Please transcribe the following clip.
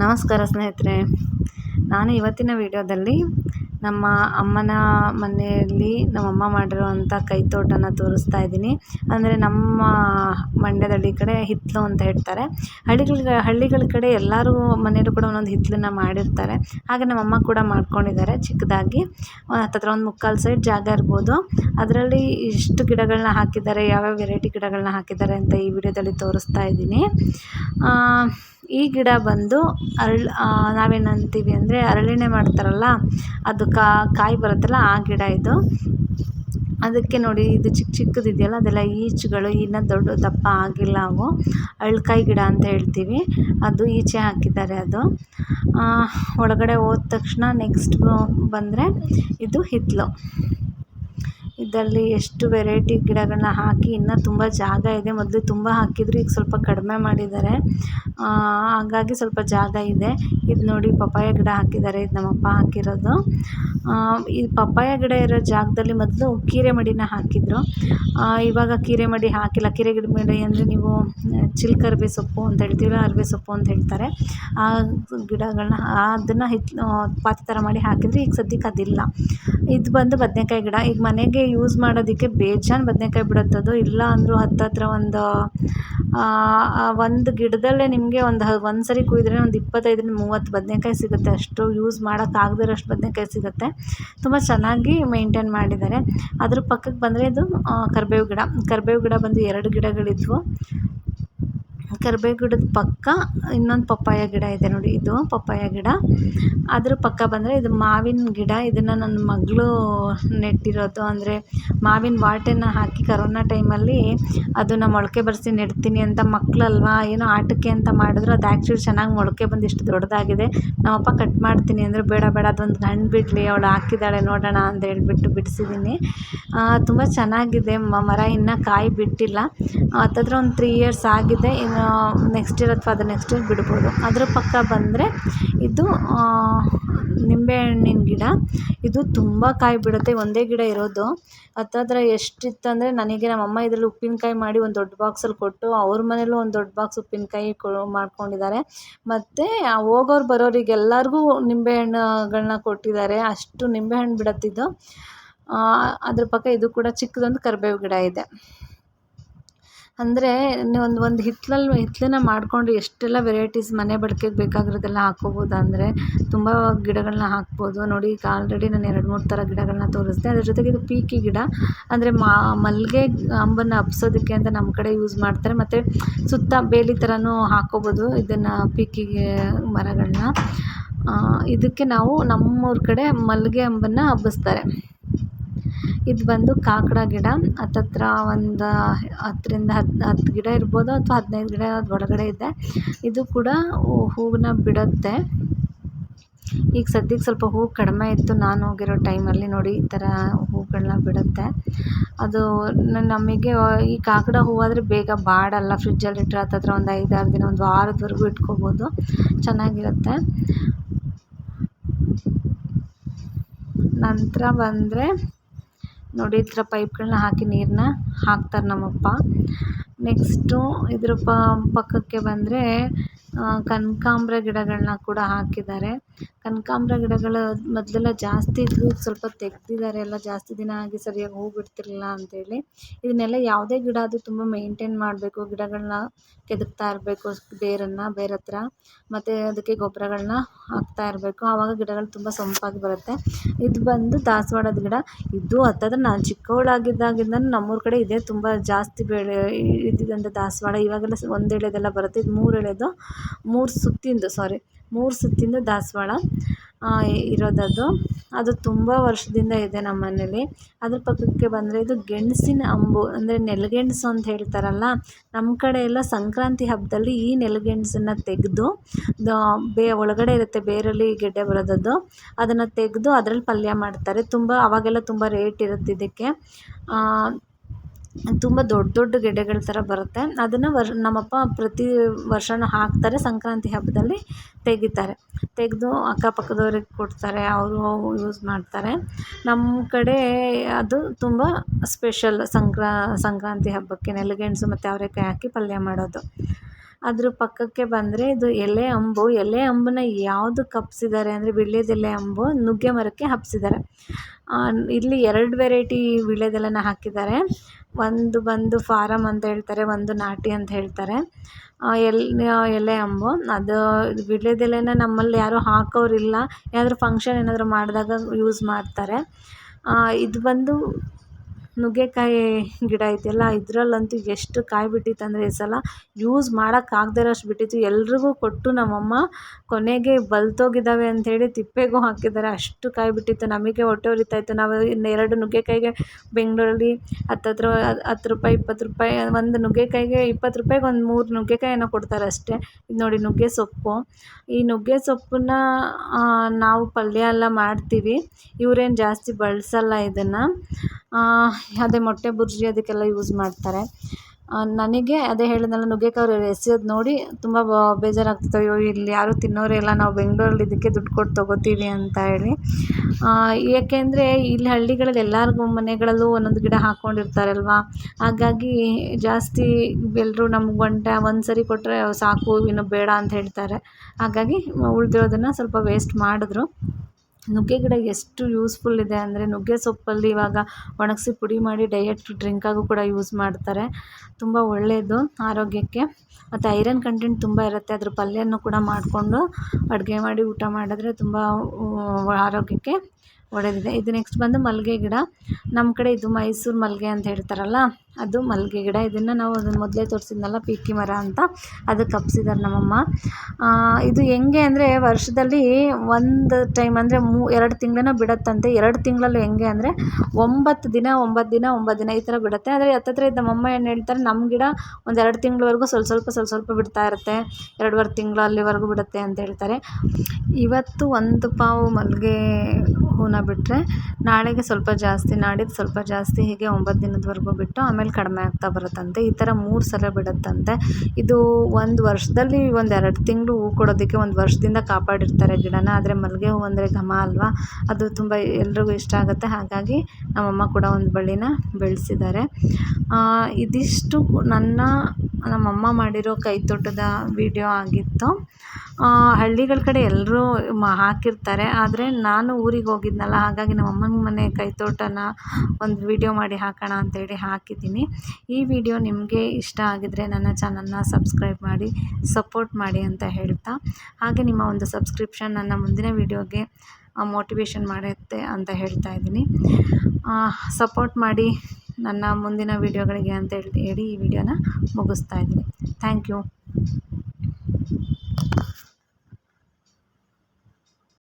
ನಮಸ್ಕಾರ ಸ್ನೇಹಿತರೆ. ನಾನು ಇವತ್ತಿನ ವಿಡಿಯೋದಲ್ಲಿ ನಮ್ಮ ಅಮ್ಮನ ಮನೆಯಲ್ಲಿ ನಮ್ಮಮ್ಮ ಮಾಡಿರುವಂಥ ಕೈತೋಟನ ತೋರಿಸ್ತಾ ಇದ್ದೀನಿ. ಅಂದರೆ ನಮ್ಮ ಮಂಡ್ಯದಲ್ಲಿ ಈ ಕಡೆ ಹಿತ್ತಲು ಅಂತ ಹೇಳ್ತಾರೆ. ಹಳ್ಳಿಗಳ ಹಳ್ಳಿಗಳ ಕಡೆ ಎಲ್ಲರೂ ಮನೆಯಲ್ಲೂ ಕೂಡ ಒಂದೊಂದು ಹಿತ್ತಲನ್ನ ಮಾಡಿರ್ತಾರೆ. ಹಾಗೆ ನಮ್ಮಮ್ಮ ಕೂಡ ಮಾಡ್ಕೊಂಡಿದ್ದಾರೆ ಚಿಕ್ಕದಾಗಿ. ಹತ್ತತ್ರ ಒಂದು ಮುಕ್ಕಾಲು ಸೈಡ್ ಜಾಗ ಇರ್ಬೋದು. ಅದರಲ್ಲಿ ಇಷ್ಟು ಗಿಡಗಳನ್ನ ಹಾಕಿದ್ದಾರೆ, ಯಾವ್ಯಾವ ವೆರೈಟಿ ಗಿಡಗಳನ್ನ ಹಾಕಿದ್ದಾರೆ ಅಂತ ಈ ವಿಡಿಯೋದಲ್ಲಿ ತೋರಿಸ್ತಾ ಇದ್ದೀನಿ. ಈ ಗಿಡ ಬಂದು ಅರಳು ನಾವೇನು ಅಂತೀವಿ ಅಂದರೆ ಅರಳಿಣೆ ಮಾಡ್ತಾರಲ್ಲ, ಅದು ಕಾಯಿ ಬರುತ್ತಲ್ಲ ಆ ಗಿಡ ಇದು. ಅದಕ್ಕೆ ನೋಡಿ, ಇದು ಚಿಕ್ಕ ಚಿಕ್ಕದು ಇದೆಯಲ್ಲ ಅದೆಲ್ಲ ಈಚುಗಳು, ಇನ್ನೂ ದೊಡ್ಡ ದಪ್ಪ ಆಗಿಲ್ಲ ಅವು. ಅಳ್ಕಾಯಿ ಗಿಡ ಅಂತ ಹೇಳ್ತೀವಿ. ಅದು ಈಚೆ ಹಾಕಿದ್ದಾರೆ ಅದು. ಒಳಗಡೆ ಹೋದ ತಕ್ಷಣ ನೆಕ್ಸ್ಟ್ ಬಂದರೆ ಇದು ಹಿತ್ತಲು ಇದರಲ್ಲಿ ಎಷ್ಟು ವೆರೈಟಿ ಗಿಡಗಳನ್ನ ಹಾಕಿ ಇನ್ನೂ ತುಂಬ ಜಾಗ ಇದೆ. ಮೊದಲು ತುಂಬ ಹಾಕಿದ್ರು, ಈಗ ಸ್ವಲ್ಪ ಕಡಿಮೆ ಮಾಡಿದ್ದಾರೆ. ಹಾಗಾಗಿ ಸ್ವಲ್ಪ ಜಾಗ ಇದೆ. ಇದು ನೋಡಿ ಪಪ್ಪಾಯ ಗಿಡ ಹಾಕಿದ್ದಾರೆ, ಇದು ನಮ್ಮಪ್ಪ ಹಾಕಿರೋದು. ಈ ಪಪ್ಪಾಯ ಗಿಡ ಇರೋ ಜಾಗದಲ್ಲಿ ಮೊದಲು ಕೀರೆಮಡಿನ ಹಾಕಿದ್ರು. ಇವಾಗ ಕೀರೆಮಡಿ ಹಾಕಿಲ್ಲ. ಕೀರೆ ಗಿಡ ಮಡಿ ಅಂದರೆ ನೀವು ಚಿಲ್ಕರ್ಬೆ ಸೊಪ್ಪು ಅಂತ ಹೇಳ್ತೀವಲ್ಲ, ಅರಿವೆ ಸೊಪ್ಪು ಅಂತ ಹೇಳ್ತಾರೆ. ಆ ಗಿಡಗಳನ್ನ ಅದನ್ನು ಹಿತ್ ಪಾತಿ ಥರ ಮಾಡಿ ಹಾಕಿದರೆ ಈಗ ಸದ್ಯಕ್ಕೆ ಅದಿಲ್ಲ. ಇದು ಬಂದು ಬದನೆಕಾಯಿ ಗಿಡ. ಈಗ ಮನೆಗೆ ಯೂಸ್ ಮಾಡೋದಕ್ಕೆ ಬೇಜಾನ್ ಬದನೇಕಾಯಿ ಅದು ಇಲ್ಲ ಅಂದರೂ ಹತ್ತತ್ರ ಒಂದು ಒಂದು ಗಿಡದಲ್ಲೇ ನಿಮಗೆ ಒಂದು ಒಂದು ಸರಿ ಕುಯ್ದ್ರೆ ಒಂದು ಇಪ್ಪತ್ತೈದರಿಂದ ಮೂವತ್ತು ಬದನೇಕಾಯಿ ಸಿಗುತ್ತೆ. ಅಷ್ಟು ಯೂಸ್ ಮಾಡೋಕ್ಕಾಗದೇ ಇರೋಷ್ಟು ಬದನೇಕಾಯಿ ಸಿಗುತ್ತೆ. ತುಂಬ ಚೆನ್ನಾಗಿ ಮೇಂಟೈನ್ ಮಾಡಿದ್ದಾರೆ. ಅದ್ರ ಪಕ್ಕಕ್ಕೆ ಬಂದರೆ ಇದು ಕರಿಬೇವು ಗಿಡ. ಕರಿಬೇವು ಗಿಡ ಬಂದು ಎರಡು ಗಿಡಗಳಿದ್ವು. ಕರಿಬೇವು ಗಿಡದ ಪಕ್ಕ ಇನ್ನೊಂದು ಪಪ್ಪಾಯ ಗಿಡ ಇದೆ ನೋಡಿ, ಇದು ಪಪ್ಪಾಯ ಗಿಡ. ಅದ್ರ ಪಕ್ಕ ಬಂದರೆ ಇದು ಮಾವಿನ ಗಿಡ. ಇದನ್ನು ನನ್ನ ಮಗಳು ನೆಟ್ಟಿರೋದು. ಅಂದರೆ ಮಾವಿನ ವಾಟೆನ ಹಾಕಿ ಕರೋನಾ ಟೈಮಲ್ಲಿ ಅದನ್ನು ಮೊಳಕೆ ಬರೆಸಿ ನೆಡ್ತೀನಿ ಅಂತ ಮಕ್ಕಳಲ್ವಾ ಏನೋ ಆಟಕ್ಕೆ ಅಂತ ಮಾಡಿದ್ರು. ಅದು ಆ್ಯಕ್ಚುಲಿ ಚೆನ್ನಾಗಿ ಮೊಳಕೆ ಬಂದು ಇಷ್ಟು ದೊಡ್ಡದಾಗಿದೆ. ನಮ್ಮಪ್ಪ ಕಟ್ ಮಾಡ್ತೀನಿ ಅಂದರೆ ಬೇಡ ಬೇಡ, ಅದೊಂದು ಹಣ್ಣು ಬಿಡಲಿ, ಅವಳು ಹಾಕಿದ್ದಾಳೆ, ನೋಡೋಣ ಅಂತ ಹೇಳ್ಬಿಟ್ಟು ಬಿಡಿಸಿದ್ದೀನಿ. ತುಂಬ ಚೆನ್ನಾಗಿದೆ. ಮರ ಇನ್ನೂ ಕಾಯಿ ಬಿಟ್ಟಿಲ್ಲ. ಹತ್ತತ್ರ ಒಂದು ತ್ರೀ ಇಯರ್ಸ್ ಆಗಿದೆ. ನೆಕ್ಸ್ಟ್ ಇಯರ್ ಅಥವಾ ಅದ್ರ ನೆಕ್ಸ್ಟ್ ಇಯರ್ ಬಿಡ್ಬೋದು. ಅದ್ರ ಪಕ್ಕ ಬಂದರೆ ಇದು ನಿಂಬೆಹಣ್ಣಿನ ಗಿಡ. ಇದು ತುಂಬ ಕಾಯಿ ಬಿಡುತ್ತೆ, ಒಂದೇ ಗಿಡ ಇರೋದು. ಹತ್ತತ್ರ ಎಷ್ಟಿತ್ತಂದರೆ ನನಗೆ ನಮ್ಮಮ್ಮ ಇದರಲ್ಲಿ ಉಪ್ಪಿನಕಾಯಿ ಮಾಡಿ ಒಂದು ದೊಡ್ಡ ಬಾಕ್ಸಲ್ಲಿ ಕೊಟ್ಟು ಅವ್ರ ಮನೇಲೂ ಒಂದು ದೊಡ್ಡ ಬಾಕ್ಸ್ ಉಪ್ಪಿನಕಾಯಿ ಕೊ, ಮಾಡ್ಕೊಂಡಿದ್ದಾರೆ. ಮತ್ತು ಹೋಗೋರು ಬರೋರಿಗೆಲ್ಲರಿಗೂ ನಿಂಬೆಹಣ್ಣುಗಳನ್ನ ಕೊಟ್ಟಿದ್ದಾರೆ. ಅಷ್ಟು ನಿಂಬೆಹಣ್ಣು ಬಿಡುತ್ತಿದ್ದು. ಅದ್ರ ಪಕ್ಕ ಇದು ಕೂಡ ಚಿಕ್ಕದೊಂದು ಕರಿಬೇವು ಗಿಡ ಇದೆ. ಅಂದರೆ ಒಂದು ಒಂದು ಹಿತ್ತಲಲ್ಲಿ ಹಿತ್ತಲನ್ನ ಮಾಡಿಕೊಂಡು ಎಷ್ಟೆಲ್ಲ ವೆರೈಟೀಸ್ ಮನೆ ಬಳಕೆಗೆ ಬೇಕಾಗಿರೋದೆಲ್ಲ ಹಾಕ್ಕೋಬೋದು ಅಂದರೆ ತುಂಬ ಗಿಡಗಳನ್ನ ಹಾಕ್ಬೋದು. ನೋಡಿ, ಈಗ ಆಲ್ರೆಡಿ ನಾನು ಎರಡು, ಮೂರು ಥರ ಗಿಡಗಳನ್ನ ತೋರಿಸಿದೆ. ಅದ್ರ ಜೊತೆಗೆ ಇದು ಪೀಕಿ ಗಿಡ. ಅಂದರೆ ಮಲ್ಲಿಗೆ ಅಂಬನ್ನು ಹಬ್ಸೋದಕ್ಕೆ ಅಂತ ನಮ್ಮ ಕಡೆ ಯೂಸ್ ಮಾಡ್ತಾರೆ. ಮತ್ತು ಸುತ್ತ ಬೇಲಿ ಥರನೂ ಹಾಕ್ಕೋಬೋದು ಇದನ್ನು ಪೀಕಿಗೆ ಮರಗಳನ್ನ ಇದಕ್ಕೆ ನಾವು ನಮ್ಮೂರ ಕಡೆ ಮಲ್ಲಿಗೆ ಅಂಬನ್ನು ಹಬ್ಬಿಸ್ತಾರೆ. ಇದು ಬಂದು ಕಾಕಡ ಗಿಡ. ಹತ್ತತ್ರ ಒಂದು ಹತ್ತರಿಂದ ಹತ್ತು ಹತ್ತು ಗಿಡ ಇರ್ಬೋದು ಅಥವಾ ಹದಿನೈದು ಗಿಡ ಒಳಗಡೆ ಇದೆ. ಇದು ಕೂಡ ಹೂವನ್ನ ಬಿಡುತ್ತೆ. ಈಗ ಸದ್ಯಕ್ಕೆ ಸ್ವಲ್ಪ ಹೂವು ಕಡಿಮೆ ಇತ್ತು. ನಾನು ಹೋಗಿರೋ ಟೈಮಲ್ಲಿ ನೋಡಿ ಈ ಥರ ಹೂಗಳನ್ನ ಬಿಡುತ್ತೆ. ಅದು ನಮಗೆ ಈ ಕಾಕಡ ಹೂವಾದರೆ ಬೇಗ ಬಾಡಲ್ಲ. ಫ್ರಿಜ್ಜಲ್ಲಿ ಇಟ್ಟರೆ ಹತ್ತತ್ರ ಒಂದು ಐದಾರು ದಿನ, ಒಂದು ವಾರದವರೆಗೂ ಇಟ್ಕೋಬೋದು. ಚೆನ್ನಾಗಿರುತ್ತೆ. ನಂತರ ಬಂದರೆ ನೋಡಿ, ಈ ಥರ ಪೈಪ್ಗಳನ್ನ ಹಾಕಿ ನೀರನ್ನ ಹಾಕ್ತಾರೆ ನಮ್ಮಪ್ಪ. ನೆಕ್ಸ್ಟು ಇದ್ರ ಪಕ್ಕಕ್ಕೆ ಬಂದರೆ ಕನಕಾಂಬ್ರ ಗಿಡಗಳನ್ನ ಕೂಡ ಹಾಕಿದ್ದಾರೆ. ಕನಕಾಂಬ್ರ ಗಿಡಗಳು ಮೊದಲೆಲ್ಲ ಜಾಸ್ತಿ ಇದ್ವು ಸ್ವಲ್ಪ ತೆಗೆದಿದ್ದಾರೆ, ಎಲ್ಲ ಜಾಸ್ತಿ ದಿನ ಆಗಿ ಸರಿಯಾಗಿ ಹೂ ಬಿಡ್ತಿರಲಿಲ್ಲ ಅಂತೇಳಿ. ಇದನ್ನೆಲ್ಲ ಯಾವುದೇ ಗಿಡ ಆದರೂ ತುಂಬ ಮೇಂಟೇನ್ ಮಾಡಬೇಕು ಗಿಡಗಳನ್ನ ಕೆದಕ್ತಾ ಇರಬೇಕು, ಬೇರನ್ನು ಬೇರೆ ಹತ್ರ. ಮತ್ತು ಅದಕ್ಕೆ ಗೊಬ್ಬರಗಳನ್ನ ಹಾಕ್ತಾ ಇರಬೇಕು. ಆವಾಗ ಗಿಡಗಳು ತುಂಬ ಸೊಂಪಾಗಿ ಬರುತ್ತೆ. ಇದು ಬಂದು ದಾಸವಾಳದ ಗಿಡ. ಇದು ಹತ್ತದ್ರೆ ನಾನು ಚಿಕ್ಕವಳಾಗಿದ್ದಾಗಿಂದ ನಮ್ಮೂರ ಕಡೆ ಇದೆ ತುಂಬ ಜಾಸ್ತಿ ಬೆಳೆ ಇದ್ದಿದ್ದಂಥ ದಾಸವಾಳ. ಇವಾಗೆಲ್ಲ ಒಂದು ಎಳೆದೆಲ್ಲ ಬರುತ್ತೆ. ಇದು ಮೂರು ಎಳೆದು, ಮೂರು ಸುತ್ತಿಂದು ಸಾರಿ ಮೂರು ಸುತ್ತಿಂದು ದಾಸವಾಳ ಇರೋದದು. ಅದು ತುಂಬ ವರ್ಷದಿಂದ ಇದೆ ನಮ್ಮ ಮನೇಲಿ. ಅದ್ರ ಪಕ್ಕಕ್ಕೆ ಬಂದರೆ ಇದು ಗೆಣಸಿನ ಅಂಬು, ಅಂದರೆ ನೆಲಗೆಣಸು ಅಂತ ಹೇಳ್ತಾರಲ್ಲ, ನಮ್ಮ ಕಡೆ ಎಲ್ಲ ಸಂಕ್ರಾಂತಿ ಹಬ್ಬದಲ್ಲಿ ಈ ನೆಲಗೆಣಸನ್ನ ತೆಗೆದು ಬೇ, ಒಳಗಡೆ ಇರುತ್ತೆ ಬೇರಲ್ಲಿ ಗೆಡ್ಡೆ ಬರೋದದು. ಅದನ್ನು ತೆಗೆದು ಅದ್ರಲ್ಲಿ ಪಲ್ಯ ಮಾಡ್ತಾರೆ. ತುಂಬ, ಅವಾಗೆಲ್ಲ ತುಂಬ ರೇಟ್ ಇರುತ್ತೆ ಇದಕ್ಕೆ. ತುಂಬ ದೊಡ್ಡ ದೊಡ್ಡ ಗೆಡ್ಡೆಗಳ ಥರ ಬರುತ್ತೆ. ಅದನ್ನು ವರ್, ನಮ್ಮಪ್ಪ ಪ್ರತಿ ವರ್ಷವೂ ಹಾಕ್ತಾರೆ, ಸಂಕ್ರಾಂತಿ ಹಬ್ಬದಲ್ಲಿ ತೆಗಿತಾರೆ. ತೆಗೆದು ಅಕ್ಕಪಕ್ಕದವ್ರಿಗೆ ಕೊಡ್ತಾರೆ, ಅವರು ಯೂಸ್ ಮಾಡ್ತಾರೆ. ನಮ್ಮ ಕಡೆ ಅದು ತುಂಬ ಸ್ಪೆಷಲ್ ಸಂಕ್ರಾ, ಸಂಕ್ರಾಂತಿ ಹಬ್ಬಕ್ಕೆ ನೆಲಗೆಣಸು ಮತ್ತು ಅವರೆಕಾಯಿ ಹಾಕಿ ಪಲ್ಯ ಮಾಡೋದು. ಅದ್ರ ಪಕ್ಕಕ್ಕೆ ಬಂದರೆ ಇದು ಎಲೆ ಅಂಬು, ಎಲೆ ಅಂಬನ್ನ ಯಾವುದು ಕಪ್ಸಿದ್ದಾರೆ ಅಂದರೆ ವೀಳ್ಯದೆಲೆ ಅಂಬು ನುಗ್ಗೆ ಮರಕ್ಕೆ ಹಬ್ಸಿದ್ದಾರೆ ಇಲ್ಲಿ ಎರಡು ವೆರೈಟಿ ವೀಳ್ಯದೆಲೆನ ಹಾಕಿದ್ದಾರೆ. ಒಂದು ಬಂದು ಫಾರಮ್ ಅಂತ ಹೇಳ್ತಾರೆ, ಒಂದು ನಾಟಿ ಅಂತ ಹೇಳ್ತಾರೆ. ಎಲೆ ಎಲೆ ಅಂಬು. ಅದು ವೀಳ್ಯದೆಲೆನ ನಮ್ಮಲ್ಲಿ ಯಾರೂ ಹಾಕೋರಿಲ್ಲ. ಏನಾದರೂ ಫಂಕ್ಷನ್ ಏನಾದರೂ ಮಾಡಿದಾಗ ಯೂಸ್ ಮಾಡ್ತಾರೆ. ಇದು ಬಂದು ನುಗ್ಗೆಕಾಯಿ ಗಿಡ ಇದೆಯಲ್ಲ ಇದರಲ್ಲಂತೂ ಎಷ್ಟು ಕಾಯಿ ಬಿಟ್ಟಿತ್ತು ಅಂದರೆ ಈ ಸಲ ಯೂಸ್ ಮಾಡೋಕ್ಕಾಗ್ದೇ ಇರೋಷ್ಟು ಬಿಟ್ಟಿತ್ತು. ಎಲ್ರಿಗೂ ಕೊಟ್ಟು ನಮ್ಮಮ್ಮ ಕೊನೆಗೆ ಬಲ್ತೋಗಿದ್ದಾವೆ ಅಂಥೇಳಿ ತಿಪ್ಪೆಗೂ ಹಾಕಿದ್ದಾರೆ. ಅಷ್ಟು ಕಾಯಿ ಬಿಟ್ಟಿತ್ತು. ನಮಗೆ ಹೊಟ್ಟೆ ಹೊರಿತಾ ಇತ್ತು. ನಾವು ಇನ್ನು ಎರಡು ನುಗ್ಗೆಕಾಯಿಗೆ ಬೆಂಗಳೂರಲ್ಲಿ ಹತ್ತತ್ರ ಹತ್ತು ರೂಪಾಯಿ, ಇಪ್ಪತ್ತು ರೂಪಾಯಿ, ಒಂದು ನುಗ್ಗೆಕಾಯಿಗೆ ಇಪ್ಪತ್ತು ರೂಪಾಯಿಗೆ ಒಂದು ಮೂರು ನುಗ್ಗೆಕಾಯಿನ ಕೊಡ್ತಾರೆ ಅಷ್ಟೇ. ಇದು ನೋಡಿ ನುಗ್ಗೆ ಸೊಪ್ಪು. ಈ ನುಗ್ಗೆ ಸೊಪ್ಪನ್ನ ನಾವು ಪಲ್ಯ ಎಲ್ಲ ಮಾಡ್ತೀವಿ. ಇವರೇನು ಜಾಸ್ತಿ ಬಳಸಲ್ಲ ಇದನ್ನು. ಅದೇ ಮೊಟ್ಟೆ ಬುರ್ಜಿ ಅದಕ್ಕೆಲ್ಲ ಯೂಸ್ ಮಾಡ್ತಾರೆ. ನನಗೆ ಅದೇ ಹೇಳಿದ್ನಲ್ಲ, ನುಗ್ಗೆಕಾಯಿ ಎಸೆಯೋದು ನೋಡಿ ತುಂಬ ಬೇಜಾರಾಗ್ತಿತ್ತು. ಅಯ್ಯೋ, ಇಲ್ಲಿ ಯಾರೂ ತಿನ್ನೋರೇ ಇಲ್ಲ, ನಾವು ಬೆಂಗಳೂರಲ್ಲಿ ಇದಕ್ಕೆ ದುಡ್ಡು ಕೊಟ್ಟು ತೊಗೋತೀವಿ ಅಂತ ಹೇಳಿ. ಏಕೆಂದರೆ ಇಲ್ಲಿ ಹಳ್ಳಿಗಳಲ್ಲಿ ಎಲ್ಲರಿಗೂ ಮನೆಗಳಲ್ಲೂ ಒಂದೊಂದು ಗಿಡ ಹಾಕ್ಕೊಂಡಿರ್ತಾರಲ್ವ ಹಾಗಾಗಿ ಜಾಸ್ತಿ ಎಲ್ಲರೂ ನಮ್ಗೆ ಒನ್ ಒಂದು ಸರಿ ಕೊಟ್ಟರೆ ಸಾಕು, ಇನ್ನು ಬೇಡ ಅಂತ ಹೇಳ್ತಾರೆ. ಹಾಗಾಗಿ ಉಳಿದಿರೋದನ್ನು ಸ್ವಲ್ಪ ವೇಸ್ಟ್ ಮಾಡಿದ್ರು. ನುಗ್ಗೆ ಗಿಡ ಎಷ್ಟು ಯೂಸ್ಫುಲ್ ಇದೆ ಅಂದರೆ ನುಗ್ಗೆ ಸೊಪ್ಪಲ್ಲಿ ಇವಾಗ ಒಣಗಿಸಿ ಪುಡಿ ಮಾಡಿ ಡಯಟ್ ಡ್ರಿಂಕಾಗೂ ಕೂಡ ಯೂಸ್ ಮಾಡ್ತಾರೆ. ತುಂಬ ಒಳ್ಳೆಯದು ಆರೋಗ್ಯಕ್ಕೆ. ಮತ್ತು ಐರನ್ ಕಂಟೆಂಟ್ ತುಂಬ ಇರುತ್ತೆ. ಅದ್ರ ಪಲ್ಯನೂ ಕೂಡ ಮಾಡಿಕೊಂಡು ಅಡುಗೆ ಮಾಡಿ ಊಟ ಮಾಡಿದ್ರೆ ತುಂಬ ಆರೋಗ್ಯಕ್ಕೆ ಒಳ್ಳೆಯದಿದೆ ಇದು ನೆಕ್ಸ್ಟ್ ಬಂದು ಮಲ್ಲಿಗೆ ಗಿಡ. ನಮ್ಮ ಕಡೆ ಇದು ಮೈಸೂರು ಮಲ್ಲಿಗೆ ಅಂತ ಹೇಳ್ತಾರಲ್ಲ, ಅದು ಮಲ್ಲಿಗೆ ಗಿಡ. ಇದನ್ನು ನಾವು ಅದನ್ನು ಮೊದಲೇ ತೋರಿಸಿದ್ನಲ್ಲ, ಪೀಕಿ ಮರ ಅಂತ. ಅದಕ್ಕೆ ಕಪ್ಸಿದ್ದಾರೆ ನಮ್ಮಮ್ಮ. ಇದು ಹೆಂಗೆ ಅಂದರೆ ವರ್ಷದಲ್ಲಿ ಒಂದು ಟೈಮ್ ಅಂದರೆ ಮೂ, ಎರಡು ತಿಂಗಳನ್ನ ಬಿಡುತ್ತಂತೆ. ಎರಡು ತಿಂಗಳಲ್ಲಿ ಹೆಂಗೆ ಅಂದರೆ ಒಂಬತ್ತು ದಿನ ಒಂಬತ್ತು ದಿನ ಒಂಬತ್ತು ದಿನ ಈ ಥರ ಬಿಡುತ್ತೆ. ಆದರೆ ಹತ್ತತ್ರ ಇದ್ದ ನಮ್ಮಮ್ಮ ಏನು ಹೇಳ್ತಾರೆ ನಮ್ಮ ಗಿಡ ಒಂದು ಎರಡು ತಿಂಗಳವರೆಗೂ ಸ್ವಲ್ಪ ಸ್ವಲ್ಪ ಸ್ವಲ್ಪ ಸ್ವಲ್ಪ ಬಿಡ್ತಾ ಇರುತ್ತೆ. ಎರಡುವರೆ ತಿಂಗಳು ಅಲ್ಲಿವರೆಗೂ ಬಿಡುತ್ತೆ ಅಂತ ಹೇಳ್ತಾರೆ. ಇವತ್ತು ಒಂದು ಪಾವು ಮಲ್ಲಿಗೆ ಹೂನ ಬಿಟ್ಟರೆ ನಾಳೆಗೆ ಸ್ವಲ್ಪ ಜಾಸ್ತಿ ನಾಡಿದ್ದು ಸ್ವಲ್ಪ ಜಾಸ್ತಿ ಹೀಗೆ ಒಂಬತ್ತು ದಿನದವರೆಗೂ ಬಿಟ್ಟು ಆಮೇಲೆ ಕಡಿಮೆ ಆಗ್ತಾ ಬರುತ್ತಂತೆ. ಈ ಥರ ಮೂರು ಸಲ ಬಿಡುತ್ತಂತೆ. ಇದು ಒಂದು ವರ್ಷದಲ್ಲಿ ಒಂದು ಎರಡು ತಿಂಗಳು ಹೂ ಕೊಡೋದಕ್ಕೆ ಒಂದು ವರ್ಷದಿಂದ ಕಾಪಾಡಿರ್ತಾರೆ ಗಿಡನ. ಆದರೆ ಮಲ್ಲಿಗೆ ಹೂ ಅಂದರೆ ಘಮ ಅಲ್ವಾ? ಅದು ತುಂಬ ಎಲ್ರಿಗೂ ಇಷ್ಟ ಆಗುತ್ತೆ. ಹಾಗಾಗಿ ನಮ್ಮಮ್ಮ ಕೂಡ ಒಂದು ಬಳ್ಳಿನ ಬೆಳೆಸಿದ್ದಾರೆ. ಇದಿಷ್ಟು ನನ್ನ ನಮ್ಮಮ್ಮ ಮಾಡಿರೋ ಕೈತೋಟದ ವೀಡಿಯೋ ಆಗಿತ್ತು. ಹಳ್ಳಿಗಳ ಕಡೆ ಎಲ್ಲರೂ ಮ, ಹಾಕಿರ್ತಾರೆ. ಆದರೆ ನಾನು ಊರಿಗೆ ಹೋಗಿದ್ನಲ್ಲ, ಹಾಗಾಗಿ ನಮ್ಮ ಅಮ್ಮನ ಮನೆ ಕೈತೋಟನ ಒಂದು ವೀಡಿಯೋ ಮಾಡಿ ಹಾಕೋಣ ಅಂತೇಳಿ ಹಾಕಿದ್ದೀನಿ. ಈ ವಿಡಿಯೋ ನಿಮಗೆ ಇಷ್ಟ ಆಗಿದ್ರೆ ನನ್ನ ಚಾನಲ್ನ ಸಬ್ಸ್ಕ್ರೈಬ್ ಮಾಡಿ, ಸಪೋರ್ಟ್ ಮಾಡಿ ಅಂತ ಹೇಳ್ತಾ. ಹಾಗೆ ನಿಮ್ಮ ಒಂದು ಸಬ್ಸ್ಕ್ರಿಪ್ಷನ್ ನನ್ನ ಮುಂದಿನ ವಿಡಿಯೋಗೆ ಮೋಟಿವೇಶನ್ ಮಾಡುತ್ತೆ ಅಂತ ಹೇಳ್ತಾ ಇದ್ದೀನಿ. ಸಪೋರ್ಟ್ ಮಾಡಿ. ನನ್ನ ಮುಂದಿನ ವೀಡಿಯೋಗಳಿಗೆ ಅಂತ ಹೇಳಿ ಈ ವಿಡಿಯೋನ ಮುಗಿಸ್ತಾ ಇದ್ದೀನಿ. Thank you